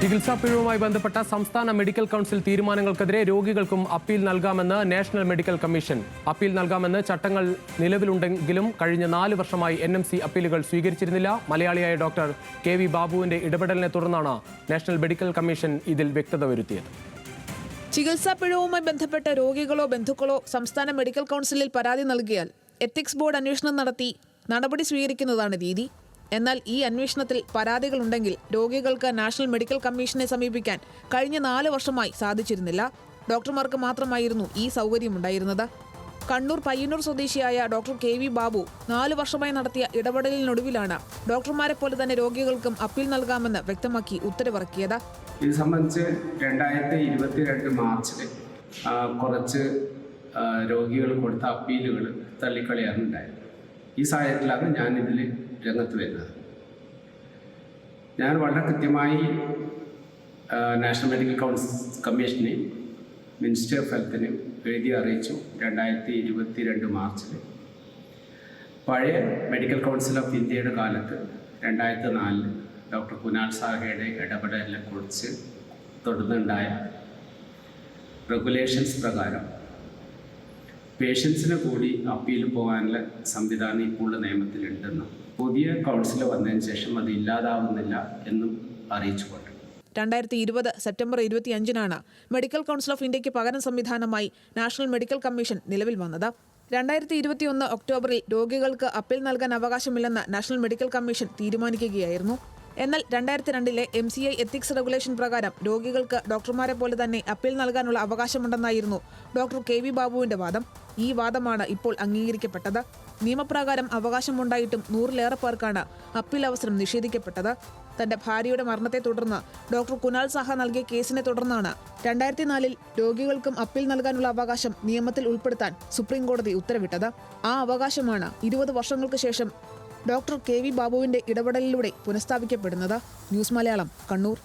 ചികിത്സാ പിഴവുമായി ബന്ധപ്പെട്ട സംസ്ഥാന മെഡിക്കൽ കൗൺസിൽ തീരുമാനങ്ങൾക്കെതിരെ രോഗികൾക്കും അപ്പീൽ നൽകാമെന്ന് നാഷണൽ മെഡിക്കൽ കമ്മീഷൻ. അപ്പീൽ നൽകാമെന്ന് ചട്ടങ്ങൾ നിലവിലുണ്ടെങ്കിലും കഴിഞ്ഞ നാല് വർഷമായി എൻ എം സി അപ്പീലുകൾ സ്വീകരിച്ചിരുന്നില്ല. മലയാളിയായ ഡോക്ടർ കെ വി ബാബുവിന്റെ ഇടപെടലിനെ തുടർന്നാണ് നാഷണൽ മെഡിക്കൽ കമ്മീഷൻ ഇതിൽ വ്യക്തത വരുത്തിയത്. ചികിത്സാ പിഴവുമായി ബന്ധപ്പെട്ട രോഗികളോ ബന്ധുക്കളോ സംസ്ഥാന മെഡിക്കൽ കൗൺസിലിൽ പരാതി നൽകിയാൽ എത്തിക്സ് ബോർഡ് അന്വേഷണം നടത്തി നടപടി സ്വീകരിക്കുന്നതാണ് രീതി. എന്നാൽ ഈ അന്വേഷണത്തിൽ പരാതികളുണ്ടെങ്കിൽ രോഗികൾക്ക് നാഷണൽ മെഡിക്കൽ കമ്മീഷനെ സമീപിക്കാൻ കഴിഞ്ഞ നാല് വർഷമായി സാധിച്ചിരുന്നില്ല. ഡോക്ടർമാർക്ക് മാത്രമായിരുന്നു ഈ സൗകര്യമുണ്ടായിരുന്നത് കണ്ണൂർ പയ്യന്നൂർ സ്വദേശിയായ ഡോക്ടർ കെ വി ബാബു നാല് വർഷമായി നടത്തിയ ഇടപെടലിനൊടുവിലാണ് ഡോക്ടർമാരെ പോലെ തന്നെ രോഗികൾക്കും അപ്പീൽ നൽകാമെന്ന് വ്യക്തമാക്കി ഉത്തരവിറക്കിയത്. ഇത് സംബന്ധിച്ച് രണ്ടായിരത്തി ഇരുപത്തിരണ്ട് മാർച്ചിൽ കുറച്ച് രോഗികൾ കൊടുത്ത അപ്പീലുകൾ തള്ളിക്കളയാറുണ്ടായിരുന്നു. ഈ സാഹചര്യത്തിലാണ് ഞാൻ ഇതിൽ രംഗത്ത് വരുന്നത്. ഞാൻ വളരെ കൃത്യമായി നാഷണൽ മെഡിക്കൽ കൗൺസിൽ കമ്മീഷനെയും മിനിസ്റ്റർ ഓഫ് ഹെൽത്തിനെയും എഴുതി അറിയിച്ചു രണ്ടായിരത്തി ഇരുപത്തി രണ്ട് മാർച്ചിൽ പഴയ മെഡിക്കൽ കൗൺസിൽ ഓഫ് ഇന്ത്യയുടെ കാലത്ത് രണ്ടായിരത്തി നാലിൽ ഡോക്ടർ കുനാൽ സാഹയുടെ ഇടപെടലിനെ കുറിച്ച് തുടർന്നുണ്ടായ റെഗുലേഷൻസ് പ്രകാരം പേഷ്യൻസിന് കൂടി അപ്പീൽ പോകാനുള്ള സംവിധാനം ഇപ്പോഴുള്ള നിയമത്തിലുണ്ടെന്ന്. പുതിയ കൗൺസിൽ വന്നതിന് ശേഷം അത് ഇല്ലാതാവുന്നില്ല എന്നും അറിയിച്ചുകൊണ്ട്. രണ്ടായിരത്തി ഇരുപത് സെപ്റ്റംബർ ഇരുപത്തിയഞ്ചിനാണ് മെഡിക്കൽ കൗൺസിൽ ഓഫ് ഇന്ത്യയ്ക്ക് പകരം സംവിധാനമായി നാഷണൽ മെഡിക്കൽ കമ്മീഷൻ നിലവിൽ വന്നത്. രണ്ടായിരത്തി ഇരുപത്തിയൊന്ന് ഒക്ടോബറിൽ രോഗികൾക്ക് അപ്പീൽ നൽകാൻ അവകാശമില്ലെന്ന് നാഷണൽ മെഡിക്കൽ കമ്മീഷൻ തീരുമാനിക്കുകയായിരുന്നു. എന്നാൽ രണ്ടായിരത്തി രണ്ടിലെ M C I ethics regulation പ്രകാരം രോഗികൾക്ക് ഡോക്ടർമാരെ പോലെ തന്നെ അപ്പീൽ നൽകാനുള്ള അവകാശമുണ്ടെന്നായിരുന്നു ഡോക്ടർ കെ വി ബാബുവിന്റെ വാദം. ഈ വാദമാണ് ഇപ്പോൾ അംഗീകരിക്കപ്പെട്ടത്. നിയമപ്രകാരം അവകാശമുണ്ടായിട്ടും നൂറിലേറെ പേർക്കാണ് അപ്പീൽ അവസരം നിഷേധിക്കപ്പെട്ടത്. തന്റെ ഭാര്യയുടെ മരണത്തെ തുടർന്ന് ഡോക്ടർ കുനാൽ സാഹ നൽകിയ കേസിനെ തുടർന്നാണ് രണ്ടായിരത്തി നാലിൽ രോഗികൾക്കും അപ്പീൽ നൽകാനുള്ള അവകാശം നിയമത്തിൽ ഉൾപ്പെടുത്താൻ സുപ്രീം കോടതി ഉത്തരവിട്ടത്. ആ അവകാശമാണ് ഇരുപത് വർഷങ്ങൾക്ക് ശേഷം ഡോക്ടർ കെ വി ബാബുവിന്റെ ഇടപെടലിലൂടെ പുനഃസ്ഥാപിക്കപ്പെടുന്നത് ന്യൂസ് മലയാളം കണ്ണൂർ.